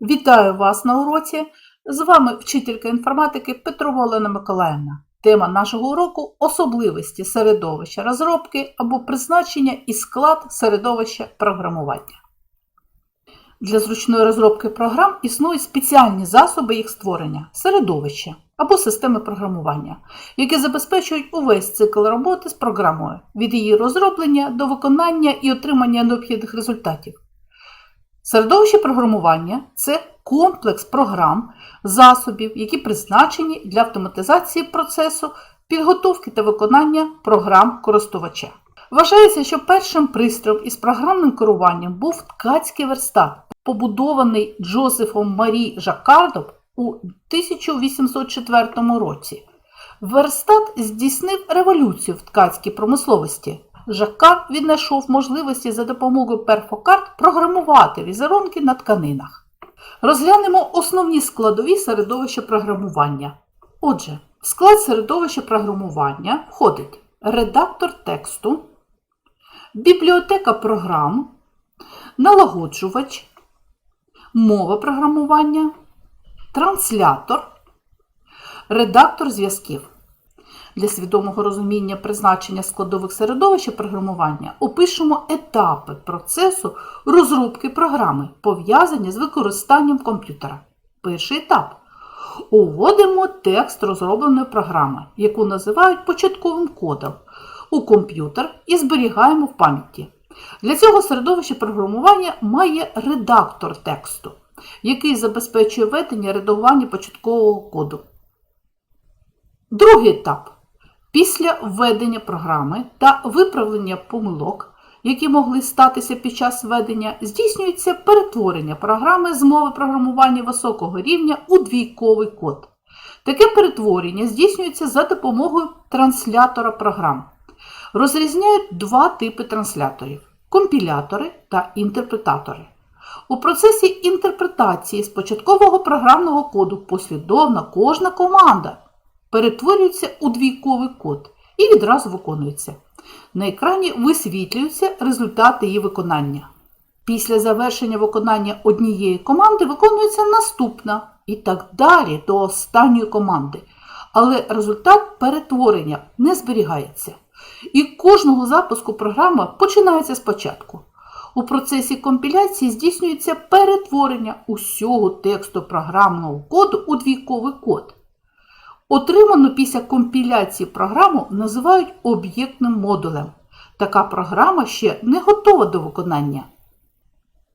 Вітаю вас на уроці. З вами вчителька інформатики Петрова Олена Миколаївна. Тема нашого уроку особливості середовища розробки або призначення і склад середовища програмування. Для зручної розробки програм існують спеціальні засоби їх створення середовища або системи програмування, які забезпечують увесь цикл роботи з програмою від її розроблення до виконання і отримання необхідних результатів. Середовище програмування це комплекс програм, засобів, які призначені для автоматизації процесу, підготовки та виконання програм користувача. Вважається, що першим пристроєм із програмним керуванням був ткацький верстат, побудований Джозефом Марі Жаккардом у 1804 році. Верстат здійснив революцію в ткацькій промисловості. Жаккард віднайшов можливості за допомогою перфокарт програмувати візерунки на тканинах. Розглянемо основні складові середовища програмування. Отже, в склад середовища програмування входить редактор тексту, бібліотека програм, налагоджувач, мова програмування, транслятор, редактор зв'язків. Для свідомого розуміння призначення складових середовища програмування опишемо етапи процесу розробки програми, пов'язані з використанням комп'ютера. Перший етап. Уводимо текст розробленої програми, яку називають початковим кодом, у комп'ютер і зберігаємо в пам'яті. Для цього середовище програмування має редактор тексту, який забезпечує ведення редагування початкового коду. Другий етап. Після введення програми та виправлення помилок, які могли статися під час введення, здійснюється перетворення програми з мови програмування високого рівня у двійковий код. Таке перетворення здійснюється за допомогою транслятора програм. Розрізняють два типи трансляторів компілятори та інтерпретатори. У процесі інтерпретації з початкового програмного коду послідовно кожна команда перетворюється у двійковий код і відразу виконується. На екрані висвітлюються результати її виконання. Після завершення виконання однієї команди виконується наступна і так далі до останньої команди. Але результат перетворення не зберігається. І кожного запуску програма починається спочатку. У процесі компіляції здійснюється перетворення усього тексту програмного коду у двійковий код. Отриману після компіляції програму називають об'єктним модулем. Така програма ще не готова до виконання.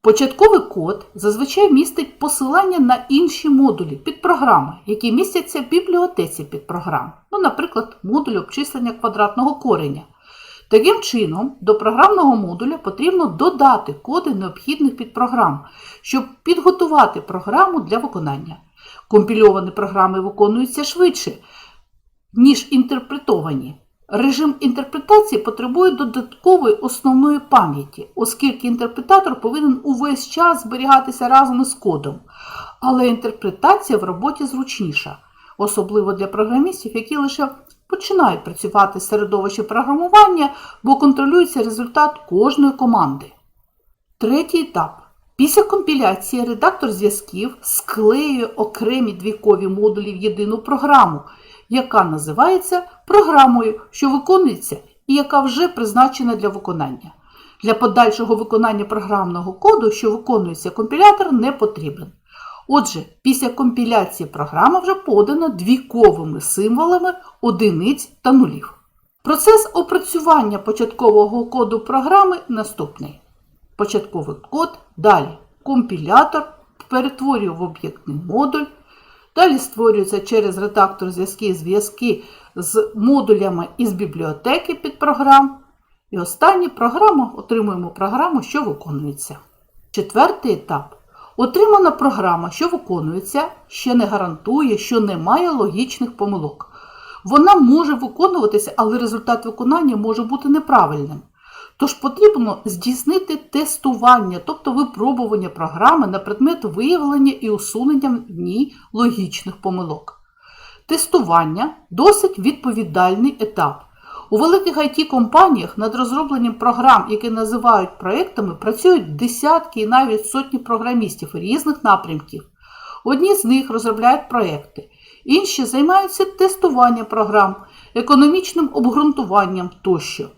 Початковий код зазвичай містить посилання на інші модулі підпрограми, які містяться в бібліотеці підпрограм, ну, наприклад, модуль обчислення квадратного кореня. Таким чином, до програмного модуля потрібно додати коди необхідних підпрограм, щоб підготувати програму для виконання. Компільовані програми виконуються швидше, ніж інтерпретовані. Режим інтерпретації потребує додаткової основної пам'яті, оскільки інтерпретатор повинен увесь час зберігатися разом із кодом. Але інтерпретація в роботі зручніша, особливо для програмістів, які лише починають працювати з середовищем програмування, бо контролюється результат кожної команди. Третій етап. Після компіляції редактор зв'язків склеює окремі двійкові модулі в єдину програму, яка називається програмою, що виконується і яка вже призначена для виконання. Для подальшого виконання програмного коду, що виконується компілятор, не потрібен. Отже, після компіляції програма вже подана двійковими символами одиниць та нулів. Процес опрацювання початкового коду програми наступний. Початковий код, далі компілятор перетворює в об'єктний модуль, далі створюється через редактор зв'язки зв'язки з модулями із бібліотеки під програм. І останнє програма отримуємо програму, що виконується. Четвертий етап. Отримана програма, що виконується, ще не гарантує, що немає логічних помилок. Вона може виконуватися, але результат виконання може бути неправильним. Тож потрібно здійснити тестування, тобто випробування програми на предмет виявлення і усунення в ній логічних помилок. Тестування досить відповідальний етап. У великих IT-компаніях над розробленням програм, які називають проектами, працюють десятки і навіть сотні програмістів різних напрямків. Одні з них розробляють проекти, інші займаються тестуванням програм, економічним обґрунтуванням тощо.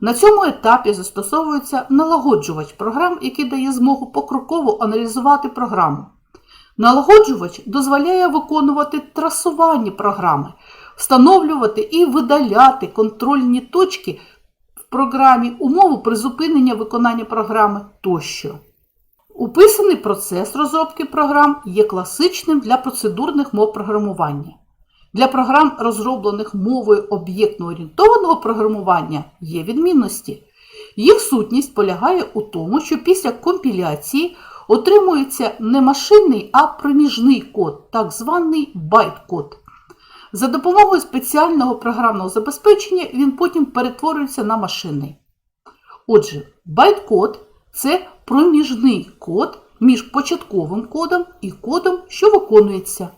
На цьому етапі застосовується налагоджувач програм, який дає змогу покроково аналізувати програму. Налагоджувач дозволяє виконувати трасування програми, встановлювати і видаляти контрольні точки в програмі, умови призупинення виконання програми тощо. Уписаний процес розробки програм є класичним для процедурних мов програмування. Для програм, розроблених мовою об'єктно-орієнтованого програмування, є відмінності. Їх сутність полягає у тому, що після компіляції отримується не машинний, а проміжний код, так званий байт-код. За допомогою спеціального програмного забезпечення він потім перетворюється на машинний. Отже, байт-код це проміжний код між початковим кодом і кодом, що виконується.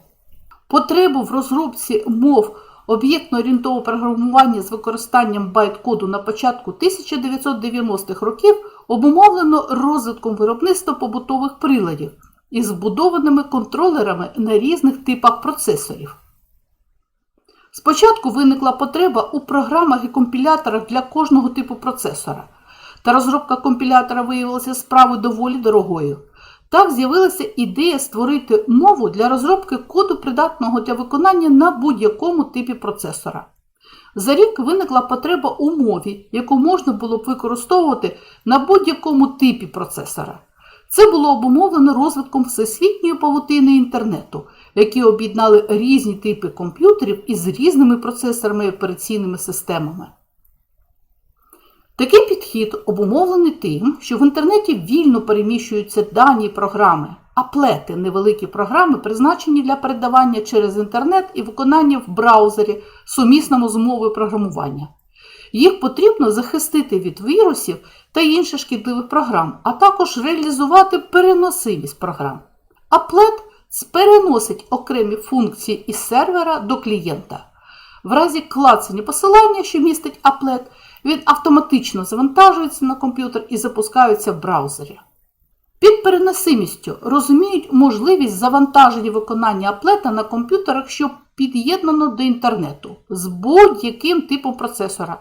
Потребу в розробці мов об'єктно-орієнтового програмування з використанням байт-коду на початку 1990-х років обумовлено розвитком виробництва побутових приладів із вбудованими контролерами на різних типах процесорів. Спочатку виникла потреба у програмах і компіляторах для кожного типу процесора, та розробка компілятора виявилася справою доволі дорогою. Так з'явилася ідея створити мову для розробки коду, придатного для виконання на будь-якому типі процесора. За рік виникла потреба у мові, яку можна було б використовувати на будь-якому типі процесора. Це було обумовлено розвитком всесвітньої павутини інтернету, які об'єднали різні типи комп'ютерів із різними процесорами і операційними системами. Такий підхід обумовлений тим, що в інтернеті вільно переміщуються дані і програми, аплети невеликі програми, призначені для передавання через інтернет і виконання в браузері сумісному з мовою програмування. Їх потрібно захистити від вірусів та інших шкідливих програм, а також реалізувати переносимість програм. Аплет переносить окремі функції із сервера до клієнта. В разі клацання посилання, що містить аплет, він автоматично завантажується на комп'ютер і запускається в браузері. Під переносимістю розуміють можливість завантаження виконання аплета на комп'ютерах, що під'єднано до інтернету з будь-яким типом процесора,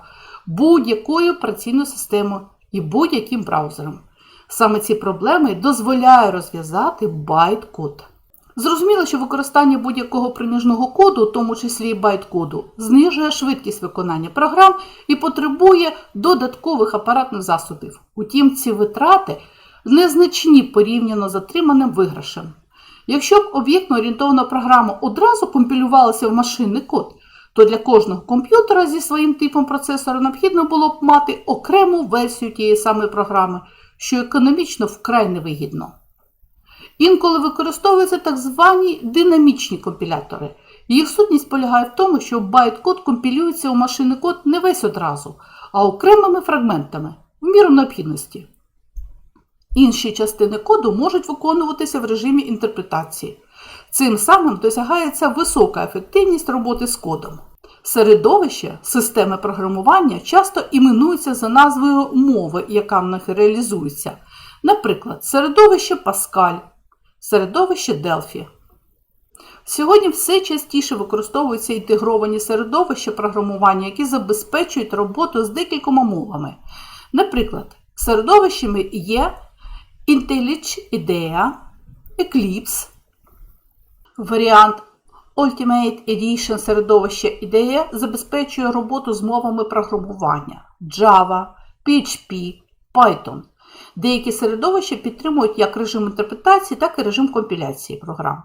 будь-якою операційною системою і будь-яким браузером. Саме ці проблеми дозволяє розв'язати байт-код. Зрозуміло, що використання будь-якого проміжного коду, у тому числі і байт-коду, знижує швидкість виконання програм і потребує додаткових апаратних засобів. Утім, ці витрати незначні порівняно з отриманим виграшем. Якщо б об'єктно-орієнтована програма одразу компілювалася в машинний код, то для кожного комп'ютера зі своїм типом процесора необхідно було б мати окрему версію тієї самої програми, що економічно вкрай невигідно. Інколи використовуються так звані динамічні компілятори. Їх сутність полягає в тому, що байт-код компілюється у машинний код не весь одразу, а окремими фрагментами в міру необхідності. Інші частини коду можуть виконуватися в режимі інтерпретації. Цим самим досягається висока ефективність роботи з кодом. Середовище системи програмування часто іменуються за назвою мови, яка в них реалізується. Наприклад, середовище Pascal, середовище Delphi. Сьогодні все частіше використовуються інтегровані середовища програмування, які забезпечують роботу з декількома мовами. Наприклад, середовищами є IntelliJ IDEA, Eclipse, варіант Ultimate Edition середовища IDEA забезпечує роботу з мовами програмування Java, PHP, Python. Деякі середовища підтримують як режим інтерпретації, так і режим компіляції програм.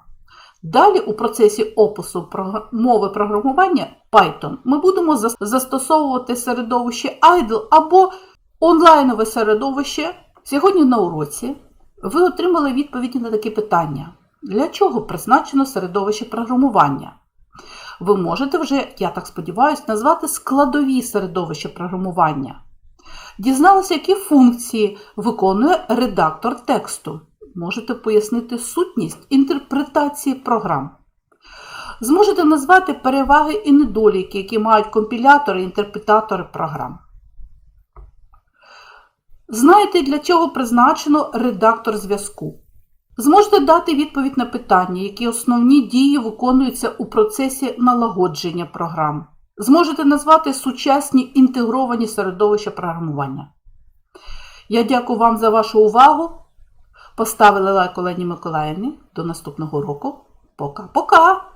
Далі у процесі опису мови програмування Python ми будемо застосовувати середовище IDLE або онлайнове середовище. Сьогодні на уроці ви отримали відповіді на такі питання. Для чого призначено середовище програмування? Ви можете вже, я так сподіваюся, назвати складові середовища програмування. Дізналися, які функції виконує редактор тексту. Можете пояснити сутність інтерпретації програм. Зможете назвати переваги і недоліки, які мають компілятори і інтерпретатори програм. Знаєте, для чого призначено редактор зв'язку? Зможете дати відповідь на питання, які основні дії виконуються у процесі налагодження програм. Зможете назвати сучасні інтегровані середовища програмування. Я дякую вам за вашу увагу. Поставили лайк Олені Миколаївні. До наступного року. Пока-пока!